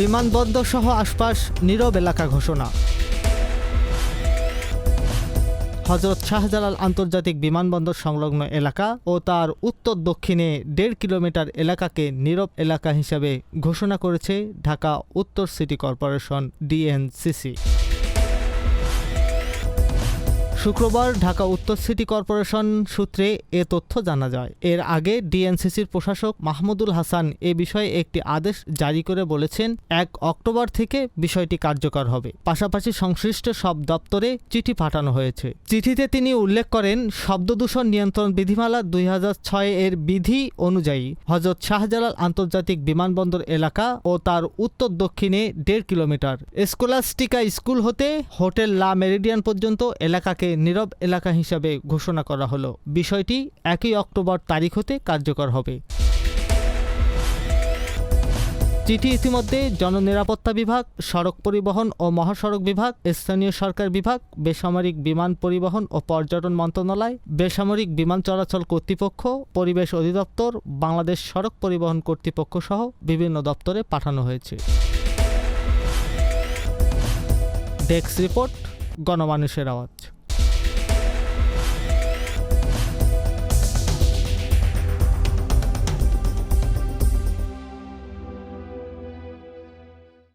বিমানবন্দর সহ আশপাশ নীরব এলাকা ঘোষণা। হজরত শাহজালাল আন্তর্জাতিক বিমানবন্দর সংলগ্ন এলাকা ও তার উত্তর দক্ষিণে দেড় কিলোমিটার এলাকাকে নীরব এলাকা হিসাবে ঘোষণা করেছে ঢাকা উত্তর সিটি কর্পোরেশন, ডিএনসিসি। শুক্রবার ঢাকা উত্তর সিটি কর্পোরেশন সূত্রে এ তথ্য জানা যায়। এর আগে ডিএনসিসির প্রশাসক মাহমুদুল হাসান এ বিষয়ে একটি আদেশ জারি করে বলেছেন, এক অক্টোবর থেকে বিষয়টি কার্যকর হবে। পাশাপাশি সংশ্লিষ্ট সব দপ্তরে চিঠি পাঠানো হয়েছে। চিঠিতে তিনি উল্লেখ করেন, শব্দদূষণ নিয়ন্ত্রণ বিধিমালা দুই হাজার ছয় এর বিধি অনুযায়ী হজরত শাহজালাল আন্তর্জাতিক বিমানবন্দর এলাকা ও তার উত্তর দক্ষিণে দেড় কিলোমিটার। স্কোলাস্টিকা স্কুল হতে হোটেল লা মেরিডিয়ান পর্যন্ত এলাকাকে নীরব এলাকা হিসাবে ঘোষণা করা হলো। বিষয়টি একই অক্টোবর তারিখ হতে কার্যকর হবে। চিঠি ইতিমধ্যে জননিরাপত্তা বিভাগ, সড়ক পরিবহন ও মহাসড়ক বিভাগ, স্থানীয় সরকার বিভাগ, বেসামরিক বিমান পরিবহন ও পর্যটন মন্ত্রণালয়, বেসামরিক বিমান চলাচল কর্তৃপক্ষ, পরিবেশ অধিদপ্তর, বাংলাদেশ সড়ক পরিবহন কর্তৃপক্ষ সহ বিভিন্ন দপ্তরে পাঠানো হয়েছে। ডেস্ক রিপোর্ট, গণমানুষের আওয়াজ।